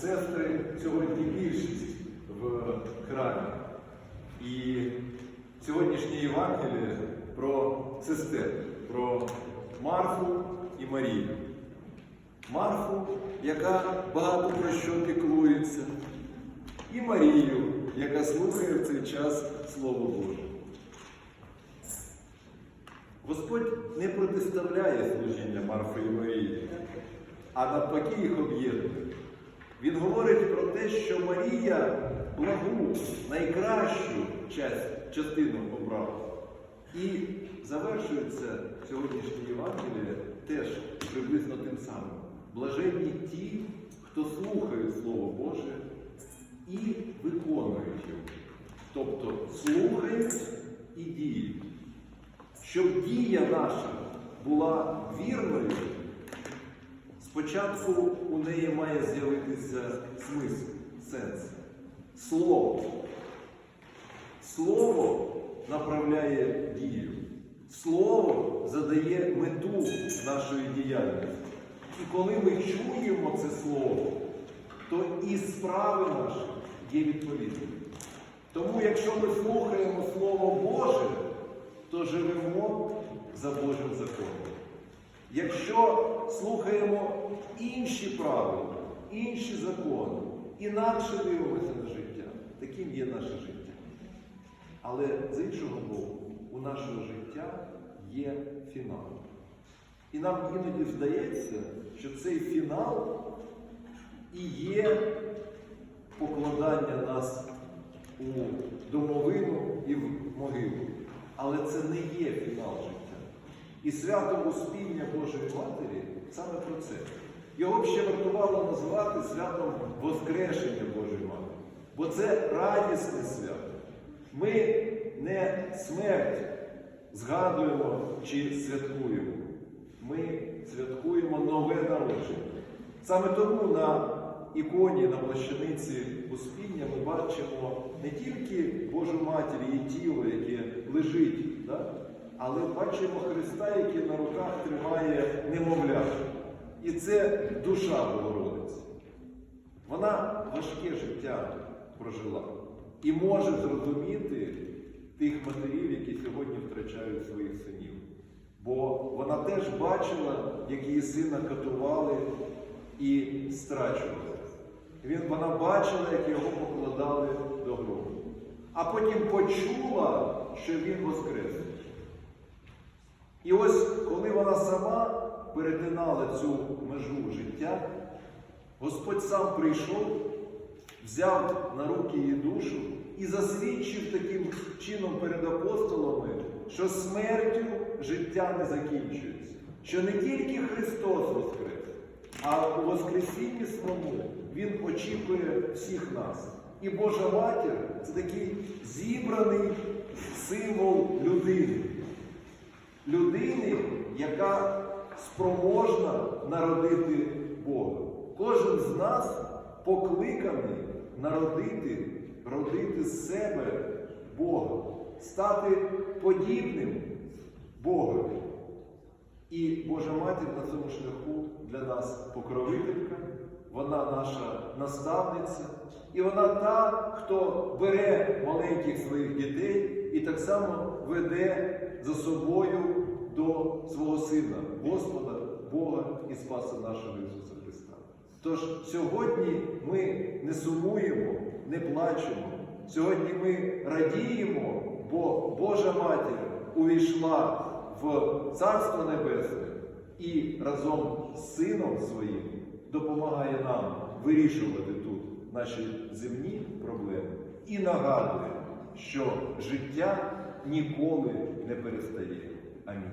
сестри сьогодні більшість в храмі. І сьогоднішнє Євангеліє про сестер, про Марфу і Марію. Марфу, яка багато про що піклується, і Марію, яка слухає в цей час Слово Боже. Господь не протиставляє служіння Марфи і Марії, а навпаки їх об'єднує. Він говорить про те, що Марія благу, найкращу частину обрала. І завершується сьогоднішнє Євангеліє теж приблизно тим самим. Блаженні ті, хто слухає Слово Боже і виконують його. Тобто слухають і діють. Щоб дія наша була вірною, спочатку у неї має з'явитися смисл, сенс. Слово. Слово направляє дію. Слово задає мету нашої діяльності. І коли ми чуємо це слово, то і справи наші є відповідними. Тому, якщо ми слухаємо Слово Боже, то живемо за Божим законом. Якщо слухаємо інші правила, інші закони, інакше дивимося на життя, таким є наше життя. Але з іншого боку, у нашого життя є фінал. І нам іноді здається, що цей фінал і є покладання нас у домовину і в могилу. Але це не є фінал життя. І свято Успіння Божої Матері саме про це. Його б ще вартувало назвати святом Воскрешення Божої Матері. Бо це радісне свято. Ми не смерть згадуємо чи святкуємо. Ми святкуємо нове народження. Саме тому на іконі, на плащаниці Успіння ми бачимо не тільки Божу Матір, її тіло, яке лежить, да? Але бачимо Христа, який на руках тримає немовля. І це душа Богородиці. Вона важке життя прожила і може зрозуміти тих матерів, які сьогодні втрачають своїх синів. Бо вона теж бачила, як її сина катували і страчували. Він, вона бачила, як його покладали до гробу. А потім почула, що він воскрес. І ось коли вона сама перетинала цю межу життя, Господь сам прийшов, взяв на руки її душу і засвідчив таким чином перед апостолами, що смертю життя не закінчується, що не тільки Христос воскрес, а у Воскресінні своєму Він очікує всіх нас. І Божа Матір це такий зібраний символ людини. Людини, яка спроможна народити Бога. Кожен з нас покликаний народити, родити з себе Бога, стати подібним Богові. І Божа Матір на цьому шляху для нас покровителька, вона наша наставниця, і вона та, хто бере маленьких своїх дітей і так само веде за собою до свого Сина, Господа, Бога і Спаса нашого Ісуса Христа. Тож сьогодні ми не сумуємо, не плачемо. Сьогодні ми радіємо, бо Божа Матір увійшла в Царство Небесне і разом з Сином Своїм допомагає нам вирішувати тут наші земні проблеми і нагадує, що життя ніколи не перестає. Амінь.